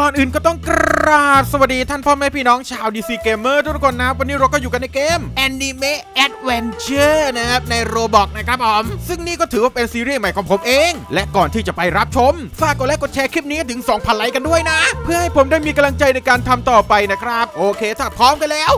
ก่อนอื่นก็ต้องกราบสวัสดีท่านพ่อแม่พี่น้องชาว DC Gamer ทุกคนนะ วันนี้เราก็อยู่กันในเกม Anime Adventure นะครับ ในโรบอกนะครับผมซึ่งนี่ก็ถือว่าเป็นซีรีส์ใหม่ของผมเอง และก่อนที่จะไปรับชม ฝากกดไลค์กดแชร์คลิปนี้ถึง 2,000 ไลค์กันด้วยนะ เพื่อให้ผมได้มีกำลังใจในการทำต่อไปนะครับ โอเคถ้าพร้อมกันแล้ว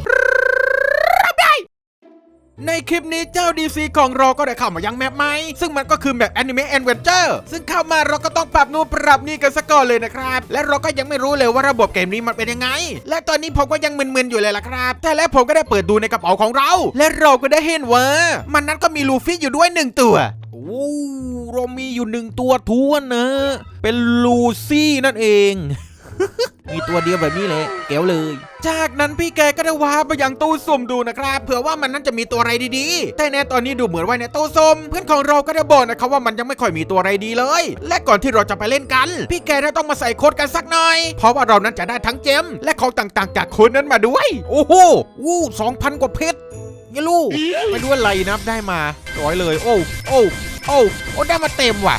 ในคลิปนี้เจ้า DC ของเราก็ได้เข้ามายังแมปใหม ซึ่งมันก็คือแมป Anime Adventure ซึ่งเข้ามาเราก็ต้องปรับนู่นปรับนี่กันซะก่อนเลยนะครับ และเราก็ยังไม่รู้เลยว่าระบบเกมนี้มันเป็นยังไง และตอนนี้ผมก็ยังมึนๆอยู่เลยล่ะครับ แต่แล้วผมก็ได้เปิดดูในกระเป๋าของเรา และเราก็ได้เห็นว่า มันนั้นก็มีลูฟี่อยู่ด้วยหนึ่งตัวโอ้เรามีอยู่หนึ่งตัวทวนนะ เป็นลูซี่นั่นเอง มีตัวเดียวแบบนี้เลยเก๋วเลย จากนั้นพี่แกก็ได้ว้าไปยังตู้สุ่มดูนะครับ เผื่อว่ามันนั้นจะมีตัวอะไรดีๆ แต่ในตอนนี้ดูเหมือนว่าในตู้สุ่มเพื่อนของเราก็ได้บอกนะครับว่ามันยังไม่ค่อยมีตัวอะไรดีเลย และก่อนที่เราจะไปเล่นกัน พี่แกน่าต้องมาใส่โค้ดกันสักหน่อย เพราะว่าเรานั้นจะได้ทั้งเจมและของต่างๆ จากโค้ดนั้นมาด้วย โอ้โหวู้สองพันกว่าเพชรยี่ลูกไม่รู้อะไรนะได้มาร้อยเลย โอ้โอ้โอ้โอ้ได้มาเต็มว่ะ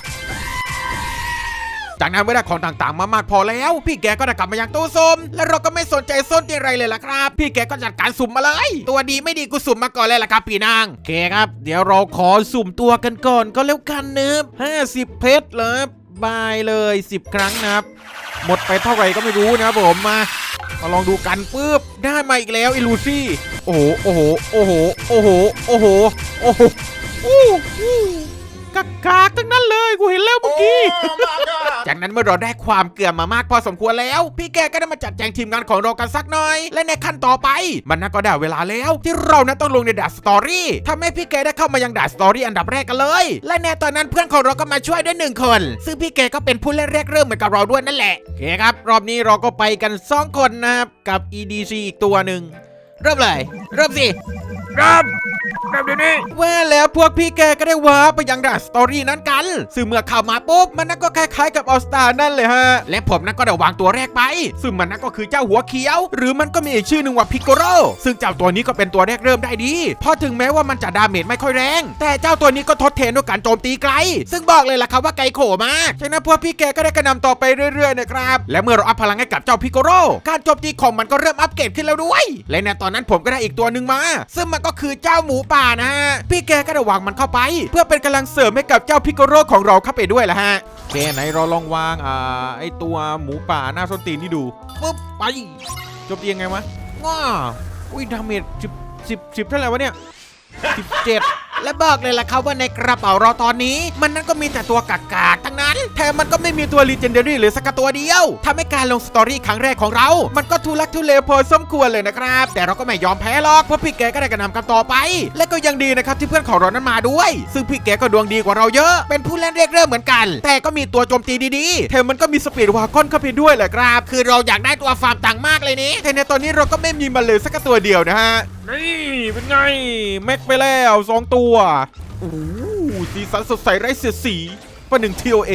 จากนั้นเมื่อได้ของต่างๆ มามากพอแล้ว พี่แกก็ได้กลับมายังตู้ซุ่มและเราก็ไม่สนใจส้นตีไรเลยล่ะครับ พี่แกก็จัดการสุ่มมาเลย ตัวดีไม่ดีกูสุ่มมาก่อนเลยล่ะครับพี่นางโอเคครับ เดี๋ยวเราขอสุ่มตัวกันก่อนก็แล้วกันเนะห้าสิบเพชรเลยบายเลย 10 ครั้งนะครับ หมดไปเท่าไหร่ก็ไม่รู้นะครับผมมามาลองดูกันปุ๊บได้มาอีกแล้วไอ้ลูซี่ โอ้โหโอ้โหโอ้โหโอ้โหโอ้โหโอ้โหอู้อู้ กากากๆทั้งนั้นเลยกูเห็นแล้วเมื่อกี้จากนั้นเมื่อเราได้ความเกลือมามากพอสมควรแล้ว พี่แกก็ได้มาจัดแจงทีมงานของเรากันสักหน่อย และในขั้นต่อไป มันน่าก็ได้เวลาแล้ว ที่เรานั้นต้องลงในดาสตอรี่ทำให้พี่แกได้เข้ามายังดาสตอรี่อันดับแรกกันเลย และในตอนนั้นเพื่อนของเราก็มาช่วยด้วยหนึ่งคน ซึ่งพี่แกก็เป็นผู้เล่นแรกเริ่มเหมือนกับเราด้วยนั่นแหละโอเคครับรอบนี้เราก็ไปกันสองคนนะครับกับ EDC อีกตัวหนึ่งเริ่มเลย เริ่มสิ เริ่มแบบนี้ว่าแล้วพวกพี่แกก็ได้ว้าไปยังดาสตอรี่นั้นกัน ซึ่งเมื่อเข้ามาปุ๊บมันนั่นก็คล้ายๆกับออสตานั่นเลยฮะ และผมนั่นก็ได้วางตัวแรกไป ซึ่งมันนั่นก็คือเจ้าหัวเขียว หรือมันก็มีอีกชื่อหนึ่งว่าพิกโกโรซึ่งเจ้าตัวนี้ก็เป็นตัวแรกเริ่มได้ดีเพราะถึงแม้ว่ามันจะดาเมจไม่ค่อยแรง แต่เจ้าตัวนี้ก็ทดแทนด้วยการโจมตีไกล ซึ่งบอกเลยล่ะครับว่าไกลโขมากฉะนั้นพวกพี่แกก็ได้กระนำต่อไปเรื่อยๆนะครับและเมื่อเราอัพพลังให้กับเจ้าพิกโกโรการโจมตีของมันก็เริ่มอัปเกรดขึ้นแล้วด้วยและในตอนนั้นผมก็ได้อีกตัวหนึ่งมา ซึ่งมันก็คือเจ้าหมูป่านะฮะ พี่แกก็ได้วางมันเข้าไป เพื่อเป็นกำลังเสริมให้กับเจ้าพิกโกโรของเราเข้าไปด้วยแหละฮะโอเคไหนเราลองวางอ่าไอตัวหมูป่าหน้าส้นตีนนี่ดูปึ๊บไปโจมตียังไงวะว้าอุ้ยดาเมจสิบสิบสิบเท่าไหร่วะเนี่ย 17 และบอกเลยล่ะครับว่าในกระเป๋าเราตอนนี้ มันนั้นก็มีแต่ตัวกากาทั้งนั้น แถมมันก็ไม่มีตัว Legendary หรือสักตัวเดียวทำให้การลงสตอรี่ครั้งแรกของเรา มันก็ทุลักทุเลพอสมควรเลยนะครับ แต่เราก็ไม่ยอมแพ้หรอก เพราะพี่แกก็ได้กระนำกันต่อไป และก็ยังดีนะครับที่เพื่อนของเรานั้นมาด้วย ซึ่งพี่แกก็ดวงดีกว่าเราเยอะ เป็นผู้เล่นเรียกเริ่มเหมือนกัน แต่ก็มีตัวโจมตีดีๆแถมมันก็มีสปีดวากอนเข้าไปด้วยแหละครับ คือเราอยากได้ตัวฟาร์มต่างมากเลยนี่แต่ในตอนนี้เราก็ไม่มีมันเลยสักตัวเดียวนะฮะนี่เป็นไง แม็กไปแล้วสองตัวโอ้โหสีสันสดใสไร้เสียสี ประหนึ่ง TOA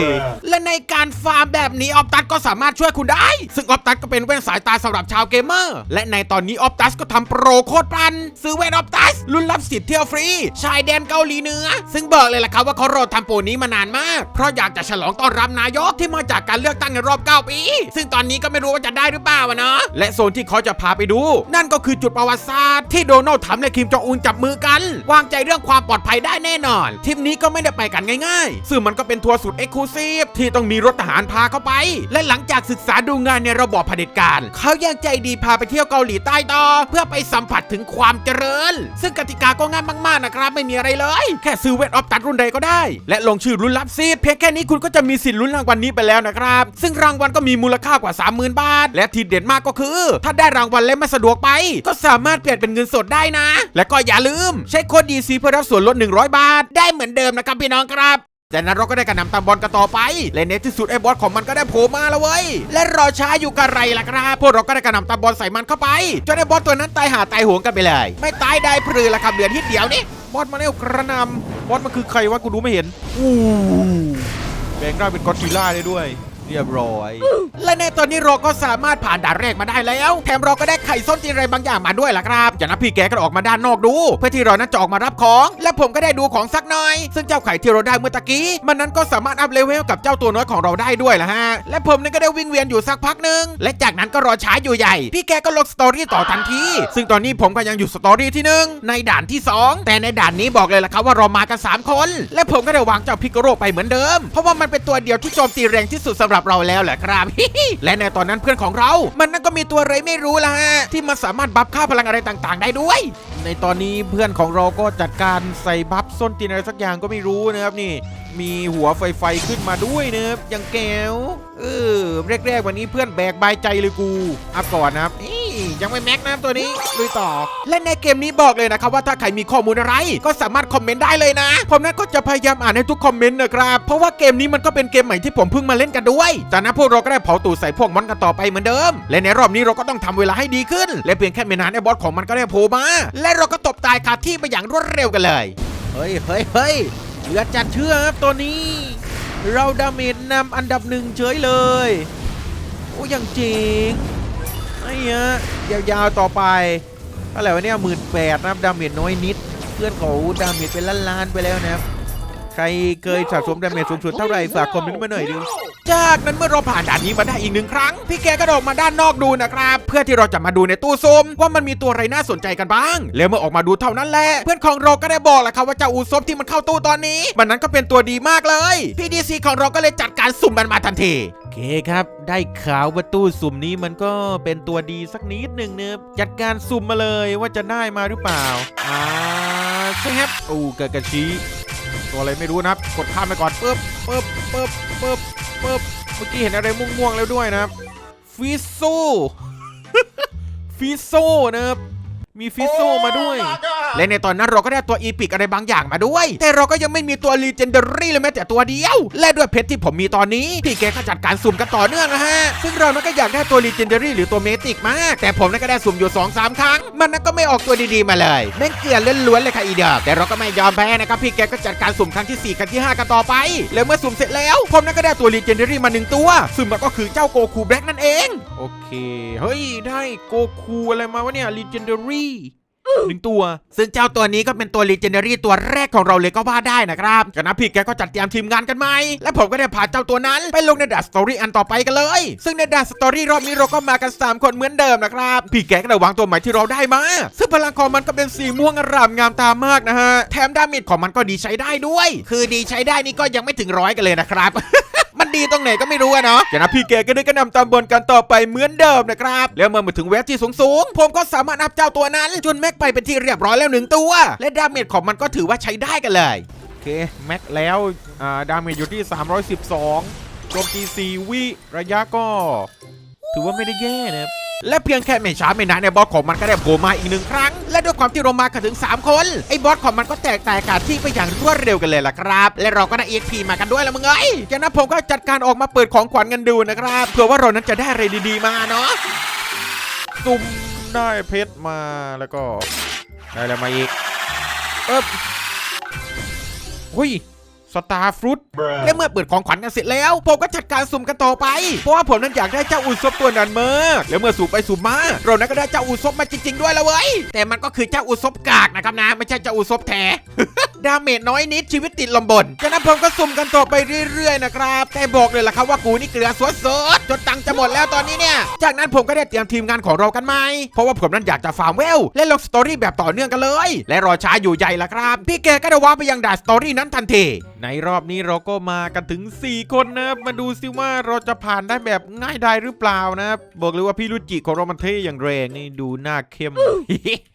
และในการฟาร์มแบบนี้ออฟตัสก็สามารถช่วยคุณได้ ซึ่งออฟตัสก็เป็นแว่นสายตาสำหรับชาวเกมเมอร์ และในตอนนี้ออฟตัสก็ทำโปรโคตรปรัน ซื้อแว่นออฟตัสรุ่นรับสิทธิ์เที่ยวฟรี ชายแดนเกาหลีเหนือ ซึ่งบอกเลยล่ะครับว่าเขารอทำโปรนี้มานานมาก เพราะอยากจะฉลองต้อนรับนายกที่มาจากการเลือกตั้งในรอบ 9 ปี ซึ่งตอนนี้ก็ไม่รู้ว่าจะได้หรือเปล่าอะเนาะ และโซนที่เขาจะพาไปดู นั่นก็คือจุดประวัติศาสตร์ที่โดนัลด์ทรัมป์และคิมจองอุนจับมือกัน วางใจเรื่องความปลอดภัยได้แน่นอนทริปนี้ก็ไม่ได้ไปกันง่าย ๆ ซึ่งมันก็เป็นทัวร์สุดเอ็กซ์คลูซีฟที่ต้องมีรถทหารพาเข้าไป และหลังจากศึกษาดูงานในระบอบเผด็จการ เขายังใจดีพาไปเที่ยวเกาหลีใต้ต่อ เพื่อไปสัมผัสถึงความเจริญ ซึ่งกติกาก็ง่ายมากๆนะครับ ไม่มีอะไรเลย แค่ซื้อเวทออฟตัดรุ่นใดก็ได้ และลงชื่อรุ่นรับซีดเพียงแค่นี้คุณก็จะมีสิทธิ์ลุ้นรางวัลนี้ไปแล้วนะครับ ซึ่งรางวัลก็มีมูลค่ากว่า 30,000 บาท และทีเด็ดมากก็คือ ถ้าได้รางวัลและไม่สะดวกไป ก็สามารถเปลี่ยนเป็นเงินสดได้นะ และก็อย่าลืม ใช้โค้ดดีซีเพื่อรับส่วนลด 100 บาท ได้เหมือนเดิมนะครับพี่น้องครับ แต่นั้นเราก็ได้กระหนำตามบอลกันต่อไป และในที่สุดไอ้บอสของมันก็ได้โผล่มาแล้วเว้ย และรอช้าอยู่กับไรล่ะครับพวกเราก็ได้กระหนำตามบอลใส่มันเข้าไปจนไอ้บอสตัวนั้นตายหาตายโหงกันไปเลย ไม่ตายได้พลือละครับเหลือทิดเดียวนี่บอสมาแล้กระหนำบอสมันคือใครวะกูดูไม่เห็นอู้แบงค์ได้เป็นกอดซิล่าได้ด้วย เรียบร้อย และในตอนนี้เราก็สามารถผ่านด่านแรกมาได้แล้ว แถมเราก็ได้ไข่ส้นจีนอะไรบางอย่างมาด้วยล่ะครับจานั้นพี่แกก็ออกมาด้านนอกดู เพื่อที่เรานั้นจะออกมารับของ และผมก็ได้ดูของสักหน่อย ซึ่งเจ้าไข่ที่เราได้เมื่อตะกี้ มันนั้นก็สามารถอัพเลเวลกับเจ้าตัวน้อยของเราได้ด้วยล่ะฮะ และผมนี่ก็ได้วิ่งเวียนอยู่สักพักหนึ่ง และจากนั้นก็รอช้าอยู่ใหญ่ พี่แกก็ลงสตอรี่ต่อทันที ซึ่งตอนนี้ผมก็ยังอยู่สตอรี่ที่หนึ่งในด่านที่สองแต่ในด่านนี้บอกเลยล่ะครับว่าเรามากันสามคน และผมก็ได้วางเจ้าพิกโรไปเหมือนเดิม เพราะว่ามันเป็นตัวเดียวที่โจมตีแรงที่สุดสำหรับเราแล้วแหละครับ และในตอนนั้นเพื่อนของเรา มันนั่นก็มีตัวอะไรไม่รู้ละฮะที่มันสามารถบัฟค่าพลังอะไรต่างๆ ได้ด้วย ในตอนนี้เพื่อนของเราก็จัดการใส่บัฟส้นตีนอะไรสักอย่างก็ไม่รู้นะครับนี่มีหัวไฟไฟขึ้นมาด้วยนะครับยังแก้วเออแรกๆวันนี้เพื่อนแบกบายใจเลยกูอะก่อนนะครับ ยังไม่แม็กนะครับตัวนี้ลุยต่อ และในเกมนี้บอกเลยนะครับว่าถ้าใครมีข้อมูลอะไร ก็สามารถคอมเมนต์ได้เลยนะ ผมนั้นก็จะพยายามอ่านให้ทุกคอมเมนต์นะครับ เพราะว่าเกมนี้มันก็เป็นเกมใหม่ที่ผมเพิ่งมาเล่นกันด้วย จากนั้นพวกเราก็ได้เผาตูดใส่พวกมอนกันต่อไปเหมือนเดิม และในรอบนี้เราก็ต้องทำเวลาให้ดีขึ้น และเพียงแค่ไม่นานไอ้บอสของมันก็ได้โผล่มา และเราก็ตบตายคาที่ไปอย่างรวดเร็วกันเลย เฮ้ยเฮ้ยเฮ้ยเหลือจัดเชื่อครับตัวนี้ เราดาเมจนำอันดับหนึ่งเฉยเลย โอ้ยังจริง ไอ้เนี้ยยาวๆต่อไปอะไรวะเนี่ยหมื่นแปดนะครับดาเมจน้อยนิด เพื่อนเขาดาเมจเป็นล้านๆไปแล้วนะครับใครเคยสะสมดาเมจสูงสุดเท่าไหร่ฝากคอมเมนต์มาหน่อยดิจากนั้นเมื่อเราผ่านด่านนี้มาได้อีกหนึ่งครั้ง พี่แกก็ออกมาด้านนอกดูนะครับ เพื่อที่เราจะมาดูในตู้ซุมว่ามันมีตัวอะไรน่าสนใจกันบ้าง แล้วเมื่อออกมาดูเท่านั้นแหละ เพื่อนของเราก็ได้บอกแหละครับว่าเจ้าอูซบที่มันเข้าตู้ตอนนี้ มันนั้นก็เป็นตัวดีมากเลย พี่ดีซีของเราก็เลยจัดการสุ่มมันมาทันที เคครับ ได้ข่าวว่าตู้สุ่มนี้มันก็เป็นตัวดีสักนิดหนึ่งเนะจัดการสุ่มมาเลยว่าจะได้มาหรือเปล่า อ่าใช่ครับโอ้กะกะชีตัวอะไรไม่รู้นะครับ กดข้ามไปก่อนปึ๊บปึ๊บปึ๊บปึ๊บปึ๊บเมื่อกี้เห็นอะไรม่วงๆแล้วด้วยนะครับฟิโซฟิโซนะครับ มีฟิโซมาด้วย และในตอนนั้นเราก็ได้ตัวอีพิกอะไรบางอย่างมาด้วย แต่เราก็ยังไม่มีตัวรีเจนเดอรี่เลยแม้แต่ตัวเดียว และด้วยเพชรที่ผมมีตอนนี้ พี่แกก็จัดการสุ่มกันต่อเนื่องนะฮะ ซึ่งเรานั้นก็อยากได้ตัวรีเจนเดอรี่หรือตัวเมติกมาก แต่ผมนั้นก็ได้สุ่มอยู่2อสาครั้ง มันนั้นก็ไม่ออกตัวดีๆมาเลยแม่งเกลือนล้วนๆเลยค่ะอีเดอกแต่เราก็ไม่ยอมแพ้นะครับพี่แกก็จัดการสุ่มครั้งที่4ครั้งที่ 5 กันต่อไป แล้วเมื่อสุ่มเสร็จแล้ว ผมนั้นก็ได้ตัวรีเจนเดอรี่มาหนึ่งตัว ซึ่งมันก็คือเจ้าโกคูแบล็กนั่นเอง โอเค เฮ้ย ได้โกคูอะไรมาวะเนี่ยรีเจนเดอรี่หนึ่งตัว ซึ่งเจ้าตัวนี้ก็เป็นตัว Legendary ตัวแรกของเราเลยก็ว่าได้นะครับจากนั้นพี่แกก็จัดเตรียมทีมงานกันใหม และผมก็ได้พาเจ้าตัวนั้น ไปลงในดัสสตอรี่อันต่อไปกันเลย ซึ่งในดัสสตอรี่รอบนี้เราก็มากัน 3 คนเหมือนเดิมนะครับ พี่แกก็ได้วางตัวใหม่ที่เราได้มา ซึ่งพลังของมันก็เป็นสีม่วงอร่ามงามตามากนะฮะ แถมดาเมจของมันก็ดีใช้ได้ด้วย คือดีใช้ได้นี่ก็ยังไม่ถึงร้อยกันเลยนะครับ มันดีตรงไหนก็ไม่รู้อะเนาะจากนั้นพี่แกก็ได้กระหนำตามบนกันต่อไปเหมือนเดิมนะครับ แล้วเมื่อมาถึงเวฟที่สูงๆผมก็สามารถอัพเจ้าตัวนั้น จนแม็กไปเป็นที่เรียบร้อยแล้วหนึ่งตัว และดาเมจของมันก็ถือว่าใช้ได้กันเลยโอเคแม็กแล้วอ่าดาเมจอยู่ที่ 312โจมตี4วิระยะก็ ถือว่าไม่ได้แย่นะครับ และเพียงแค่ไม่ช้าไม่นานในยบอสของมันก็ได้โผล่มาอีกหนึ่งครั้ง และด้วยความที่เรามากันถึง 3 คน ไอ้บอสของมันก็แตกแตกการที่ไปอย่างรวดเร็วกันเลยล่ะครับ และเราก็ได้เอ็กพีมากันด้วยละมึงเอ้ยจากนั้นผมก็จัดการออกมาเปิดของขวัญกันดูนะครับเผื่อว่าเรานั้นจะได้อะไรดีๆมาเนาะซุ่มได้เพชรมาแล้วก็ได้อะไรมาอีกเอ๊บหุย สตาร์ฟรุตและเมื่อเปิดของขวัญกันเสร็จแล้ว ผมก็จัดการสุ่มกันต่อไป เพราะว่าผมนั้นอยากได้เจ้าอุซบตัวนั้นมากแล้วเมื่อสุ่มไปสุ่มมา เรานั้นก็ได้เจ้าอุซบมาจริง ๆ ด้วยแล้วเว้ย แต่มันก็คือเจ้าอุซบกากนะครับนะ ไม่ใช่เจ้าอุซบแท้ดาเมจน้อยนิดชีวิตติดลมบนจากนั้นผมก็สุ่มกันต่อไปเรื่อยๆนะครับ แต่บอกเลยล่ะครับว่ากูนี่เกลือสดๆจนตังค์จะหมดแล้วตอนนี้เนี่ย จากนั้นผมก็ได้เตรียมทีมงานของเรากันใหม่เพราะว่าผมนั้นอยากจะฟาร์มเวลและลงสตอรี่แบบต่อเนื่องกันเลย และรอช้าอยู่ใหญ่ละครับ พี่แกก็ได้ว้าไปยังด่านสตอรี่นั้นทันทีในรอบนี้เราก็มากันถึง 4 คนนะครับมาดูซิว่าเราจะผ่านได้แบบง่ายดายหรือเปล่านะครับบอกเลยว่าพี่รุจิของเรามันเท่อย่างแรงนี่ดูหน้าเข้ม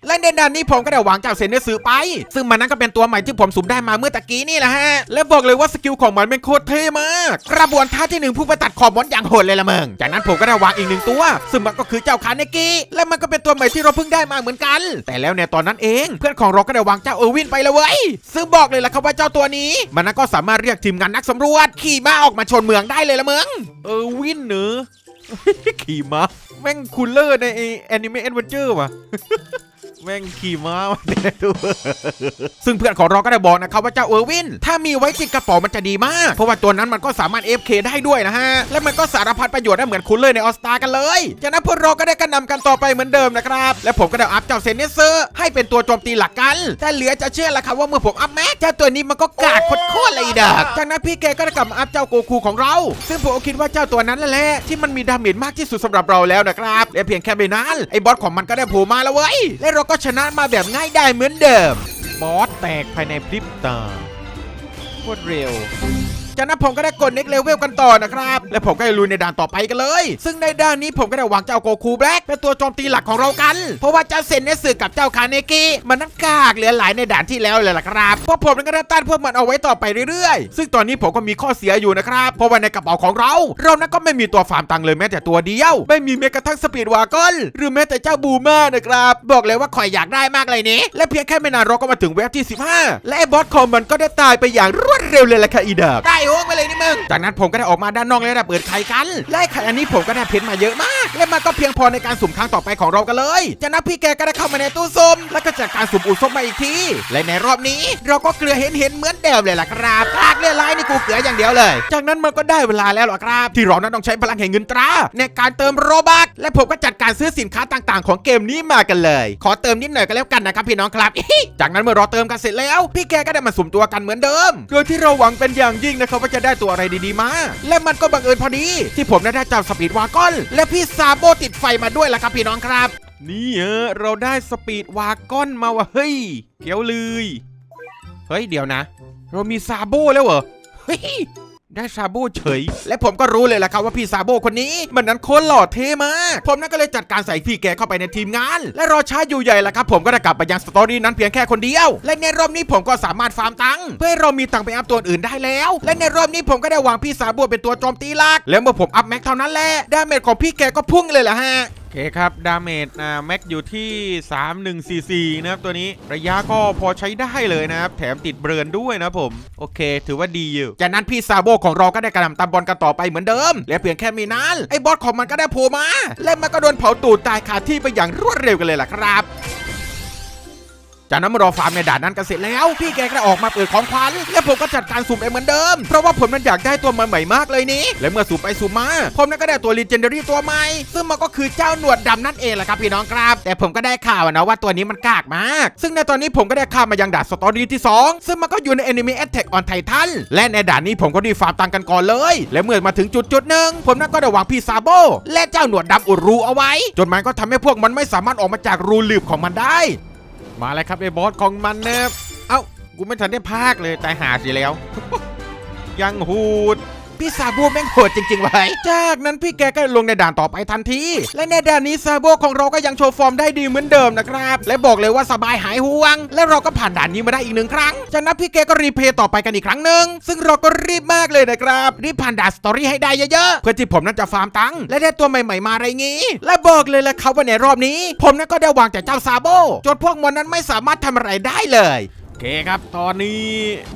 และในด่านนี้ผมก็ได้วางเจ้าเซนเนสือไป ซึ่งมันนั้นก็เป็นตัวใหม่ที่ผมสุ่มได้มาเมื่อตะกี้นี่แหละฮะและบอกเลยว่าสกิลของมันเป็นโคตรเท่มาก กระบวนท่าที่หนึ่งพุ่งไปตัดขอบมอนอย่างโหดเลยละเมึงจากนั้นผมก็ได้วางอีกหนึ่งตัว ซึ่งมันก็คือเจ้าคาเนกิและมันก็เป็นตัวใหม่ที่เราเพิ่งได้มาเหมือนกัน แต่แล้วในตอนนั้นเอง เพื่อนของเราก็ได้วางเจ้าเออร์วินไปเลยเว้ยซึ่งบอกเลยละครับว่าเจ้าตัวนี้มันนก็สามารถเรียกทีมงานนักสำรวจ ขี่ม้าออกมาชนเมืองได้เลยละมึงเออร์วินเนอะขี่ม้าแม่งคูลเลอร์ในแอนิเมะแอดเวนเจอร์ว่ะ แม่งขี่ม้ามาเนี่ยดูซึ่งเพื่อนของเราก็ได้บอกนะครับว่าเจ้าเออร์วิน ถ้ามีไว้ติดกระเป๋ามันจะดีมาก เพราะว่าตัวนั้นมันก็สามารถ FK ได้ด้วยนะฮะ และมันก็สารพัดประโยชน์ได้เหมือนคุณเลยในออสตากันเลยจากนั้นพวกเราก็ได้กระนำกันต่อไปเหมือนเดิมนะครับ และผมก็ได้อัพเจ้าเซนเนสเซอร์ให้เป็นตัวโจมตีหลักกัน แต่เหลือจะเชื่อละครับว่าเมื่อผมอัพแม็กเจ้าตัวนี้มันก็กากโคตรๆเลยดักจากนั้นพี่แกก็ได้กลับมาอัพเจ้าโกคูของเรา ซึ่งผมก็คิดว่าเจ้าตัวนั้นแหละที่มันมีดาเมจมากที่สุดสำหรับเราแล้วนะครับและเพียงแค่ไม่นานไอ้บอสของมันก็ได้โผล่มาแล้วเว้ยและเราก็ชนะมาแบบง่ายได้เหมือนเดิม บอสแตกภายในพริบตาโคตรเร็ว จากนั้นผมก็ได้กด next level กันต่อนะครับ และผมก็จะลุยในด่านต่อไปกันเลย ซึ่งในด่านนี้ผมก็ได้วางเจ้าโกคูแบล็กเป็นตัวโจมตีหลักของเรากัน เพราะว่าเจ้าเซนเนสึกับเจ้าคาเนกิมันนั่นกากเหลือหลายในด่านที่แล้วเลยล่ะครับเพราะผมก็ได้ต้านพวกมันเอาไว้ต่อไปเรื่อยๆ ซึ่งตอนนี้ผมก็มีข้อเสียอยู่นะครับเพราะว่าในกระเป๋าของเรา เรานั้นก็ไม่มีตัวฟาร์มตังค์เลยแม้แต่ตัวเดียว ไม่มีแม้กระทั่งสปีดวากอนหรือแม้แต่เจ้าบูมานะครับบอกเลยว่าข่อยอยากได้มากเลยนี้และเพียงแค่ไม่นานเราก็มาถึงเว็บที่ 15 และไอ้บอสของมันก็ได้ตายไปอย่างรวดเร็วเลยล่ะค่ะอีดักได้โอ้ไปเลยนี่มึง จากนั้นผมก็ได้ออกมาด้านนอกและได้เปิดไข่กัน และไข่อันนี้ผมก็ได้เพชรมาเยอะมาก และมันก็เพียงพอในการสุ่มครั้งต่อไปของเรากันเลย จากนั้นพี่แกก็ได้เข้ามาในตู้ส้มแล้วก็จัดการสุ่มอุดส้มมาอีกที และในรอบนี้เราก็เกลือเห็นเห็นเหมือนเดิมเลยล่ะครับกากเลือดลายนี่กูเกลืออย่างเดียวเลย จากนั้นมันก็ได้เวลาแล้วล่ะครับ ที่เรานั้นต้องใช้พลังแห่งเงินตราในการเติมโรบักและผมก็จัดการซื้อสินค้าต่างๆ ของเกมนี้มากันเลย ขอเติมนิดหน่อยก็แล้วกันนะครับพี่น้องครับ จากนั้นเมื่อเราเติมกันเสร็จแล้ว พี่แกก็ได้มาสุ่มตัวกันเหมือนเดิม โดยที่เราหวังเป็นอย่างยิ่งนะครับว่าจะได้ตัวอะไรดีๆมา และมันก็บังเอิญพอดี ที่ผมได้จ้าสปีดวากอน และพี่ซาโบติดไฟมาด้วยล่ะครับพี่น้องครับ นี่เออเราได้สปีดวากอนมาว่ะเฮ้ยเกี้ยวเลย เฮ้ยเดี๋ยวนะ เรามีซาโบแล้วเหรอเฮ้ย ได้ซาโบเฉย และผมก็รู้เลยล่ะครับว่าพี่ซาโบคนนี้ มันนั้นโคตรหล่อเท่มาก ผมนั่นก็เลยจัดการใส่พี่แกเข้าไปในทีมงาน และรอช้าอยู่ใหญ่ละครับ ผมก็ได้กลับไปยังสตอรี่นั้นเพียงแค่คนเดียว และในรอบนี้ผมก็สามารถฟาร์มตังค์เพื่อให้เรามีตังค์ไปอัพตัวอื่นได้แล้ว และในรอบนี้ผมก็ได้วางพี่ซาโบเป็นตัวโจมตีหลัก แล้วเมื่อผมอัพแม็กเท่านั้นแหละดาเมจของพี่แกก็พุ่งเลยล่ะฮะ เคครับ ดาเมจอ่าแม็กอยู่ที่ 3144 นะครับ ตัวนี้ระยะก็พอใช้ได้เลยนะครับ แถมติดเบรนด้วยนะผม โอเค ถือว่าดีอยู่ จากนั้นพี่ซาโบของเราก็ได้กระหน่ำตามบอลกันต่อไปเหมือนเดิมและเพียงแค่ไม่นานไอ้บอสของมันก็ได้โผล่มา และมันก็โดนเผาตูดตายคาที่ไปอย่างรวดเร็วกันเลยล่ะครับ จากนั้นเมื่อรอฟาร์มในด่านนั้นกันเสร็จแล้ว พี่แกก็ออกมาเปิดของขวัญและผมก็จัดการสุ่มไปเหมือนเดิม เพราะว่าผมนั้นอยากได้ตัวมาใหม่มากเลยนี้และเมื่อสุ่มไปสุ่มมาผมนั้นก็ได้ตัวลีเจนเดารี่ตัวใหม่ ซึ่งมันก็คือเจ้าหนวดดำนั่นเองแหละครับพี่น้องครับ แต่ผมก็ได้ข่าวนะว่าตัวนี้มันกากมาก ซึ่งในตอนนี้ผมก็ได้ข้ามมายังด่านสตอรี่ที่ 2 ซึ่งมันก็อยู่ใน Enemy Attack on Titan และในด่านนี้ผมก็รีฟาร์มตังกันก่อนเลย และเมื่อมาถึงจุดจุดหนึ่งผมนั้นก็ได้วางพี่ซาโบและเจ้าหนวดดำอุดรูเอาไว้ จนมันก็ทำให้พวกมันไม่สามารถออกมาจากรูหลืบของมันได้ มาแล้วครับไอ้บอสของมันนะครับเอ้ากูไม่ทันได้พากเลยตายหาสิแล้ว ยังหูด พี่ซาโบแม่งโหดจริงๆไว้จากนั้นพี่แกก็ลงในด่านต่อไปทันที และในด่านนี้ซาโบของเราก็ยังโชว์ฟอร์มได้ดีเหมือนเดิมนะครับ และบอกเลยว่าสบายหายห่วง และเราก็ผ่านด่านนี้มาได้อีกหนึ่งครั้ง จากนั้นพี่แกก็รีเพย์ต่อไปกันอีกครั้งหนึ่งซึ่งเราก็รีบมากเลยนะครับรีบผ่านด่านสตอรี่ให้ได้เยอะๆเพื่อที่ผมนั้นจะฟาร์มตังค์และได้ตัวใหม่ๆมาอะไรงี้ และบอกเลยละครับว่าในรอบนี้ ผมนั้นก็ได้วางแต่เจ้าซาโบจนพวกมันนั้นไม่สามารถทำอะไรได้เลย เคครับ ตอนนี้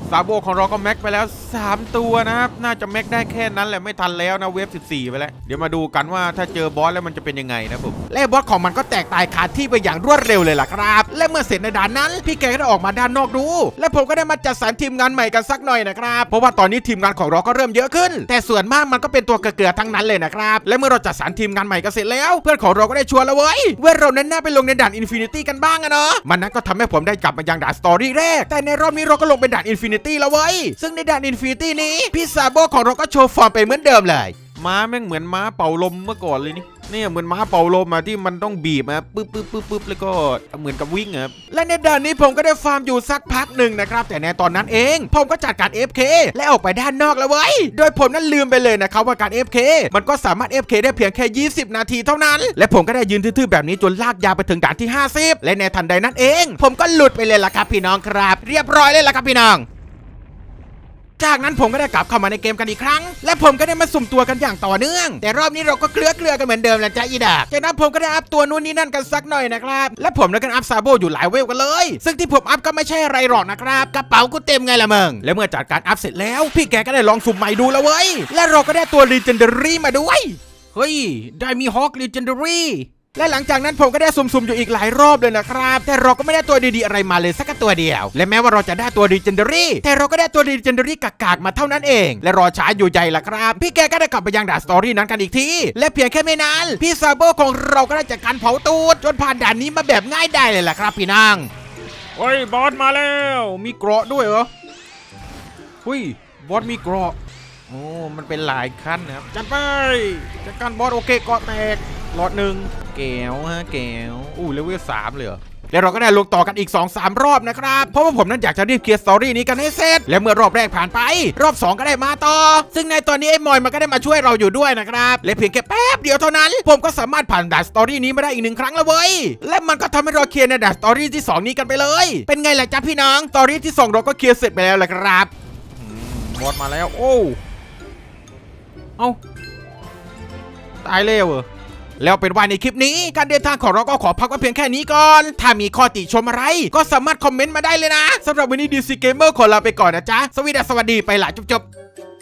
ซาโบของเราก็แม็กไปแล้ว 3 ตัวนะครับ น่าจะแม็กได้แค่นั้นแหละไม่ทันแล้วนะเวฟ14 ไปแล้ว เดี๋ยวมาดูกันว่าถ้าเจอบอสแล้วมันจะเป็นยังไงนะผมและบอสของมันก็แตกตายขาดที่ไปอย่างรวดเร็วเลยล่ะครับ และเมื่อเสร็จในด่านนั้น พี่แกก็ได้ออกมาด้านนอกดู และผมก็ได้มาจัดสรรทีมงานใหม่กันสักหน่อยนะครับ เพราะว่าตอนนี้ทีมงานของเราก็เริ่มเยอะขึ้น แต่ส่วนมากมันก็เป็นตัวเกลือทั้งนั้นเลยนะครับ และเมื่อเราจัดสรรทีมงานใหม่กันเสร็จแล้ว เพื่อนของเราก็ได้ชวนแล้วเว้ยว่าเรานั้นน่าไปลงในด่านอินฟินิตี้กันบ้างอะเนาะมันนั้นก็ทำให้ผมได้กลับมายังด่านสตอรี่แรกแต่ในรอบนี้เราก็ลงเป็นด่านอินฟินิตี้แล้วเว้ย ซึ่งในด่านอินฟินิตี้นี้พี่ซาโบของเราก็โชว์ฟอร์มไปเหมือนเดิมเลย ม้าแม่งเหมือนม้าเป่าลมเมื่อก่อนเลยนี่เนี่ยเหมือนม้าเป่าลมอะที่มันต้องบีบอะปึ๊บปึ๊บปึ๊บปึ๊บแล้วก็เหมือนกับวิ่งอะครับและในด่านนี้ผมก็ได้ฟาร์มอยู่สักพักหนึ่งนะครับ แต่ในตอนนั้นเอง ผมก็จัดการ FK และออกไปด้านนอกแล้วเว้ยโดยผมนั้นลืมไปเลยนะครับว่าการ FK มันก็สามารถ FK ได้เพียงแค่ 20 นาทีเท่านั้น และผมก็ได้ยืนทื่อๆแบบนี้จนลากยาวไปถึงด่านที่ 50 และในทันใดนั้นเอง ผมก็หลุดไปเลยล่ะครับพี่น้องครับ เรียบร้อยเลยล่ะครับพี่น้อง จากนั้นผมก็ได้กลับเข้ามาในเกมกันอีกครั้ง และผมก็ได้มาสุ่มตัวกันอย่างต่อเนื่อง แต่รอบนี้เราก็เกลือเกลือกันเหมือนเดิมแหละจ้าอีดากจากนั้นผมก็ได้อัพตัวนู่นนี่นั่นกันสักหน่อยนะครับและผมแล้วกันอัพซาโบอยู่หลายเวลกันเลย ซึ่งที่ผมอัพก็ไม่ใช่อะไรหรอกนะครับกระเป๋ากูเต็มไงล่ะมึงและเมื่อจัดการอัพเสร็จแล้ว พี่แกก็ได้ลองสุ่มใหม่ดูแล้วเว้ยและเราก็ได้ตัว Legendary มาด้วยเฮ้ยได้มีฮอก Legendary และหลังจากนั้นผมก็ได้สุ่มๆอยู่อีกหลายรอบเลยนะครับ แต่เราก็ไม่ได้ตัวดีๆอะไรมาเลยสักตัวเดียว และแม้ว่าเราจะได้ตัวดีเจนเดอรี่แต่เราก็ได้ตัวดีเจนเดอรี่กากๆมาเท่านั้นเอง และรอช้าอยู่ใหญ่ละครับ พี่แกก็ได้กลับไปยังด่านสตอรี่นั้นกันอีกที และเพียงแค่ไม่นานพี่ซาโบของเราก็ได้จัดการเผาตูดจนผ่านด่านนี้มาแบบง่ายได้เลยล่ะครับพี่นางเฮ้ยบอสมาแล้ว มีเกราะด้วยเหรอหุยบอสมีเกราะโอ้มันเป็นหลายขั้นนะครับจัดไปจัดการบอสโอเคเกราะแตกหลอดหนึ่ง แก้วฮะแก้วอู้เลเวลสามเลยเหรอแล้วเราก็ได้ลงต่อกันอีก 2 3 รอบนะครับ เพราะว่าผมนั้นอยากจะรีบเคลียร์สตอรี่นี้กันให้เสร็จ และเมื่อรอบแรกผ่านไป รอบ 2 ก็ได้มาต่อ ซึ่งในตอนนี้ไอ้มอยมันก็ได้มาช่วยเราอยู่ด้วยนะครับ และเพียงแค่แป๊บเดียวเท่านั้น ผมก็สามารถผ่านด่านสตอรี่นี้มาได้อีกหนึ่งครั้งแล้วเว้ย และมันก็ทำให้เราเคลียร์ในด่านสตอรี่ที่สองนี้กันไปเลย เป็นไงล่ะจ๊ะพี่น้อง สตอรี่ที่สองเราก็เคลียร์เสร็จไปแล้วแหละครับอืมบอสมาแล้ว โอ้ เอ้า ตายเร็วเหรอ แล้วเป็นว่าในคลิปนี้ การเดินทางของเราก็ขอพักไว้เพียงแค่นี้ก่อน ถ้ามีข้อติชมอะไร ก็สามารถคอมเมนต์มาได้เลยนะสำหรับวันนี้ดีซีเกมเมอร์ขอลาไปก่อนนะจ๊ะสวัสดีสวัสดีไปละจุ๊บๆ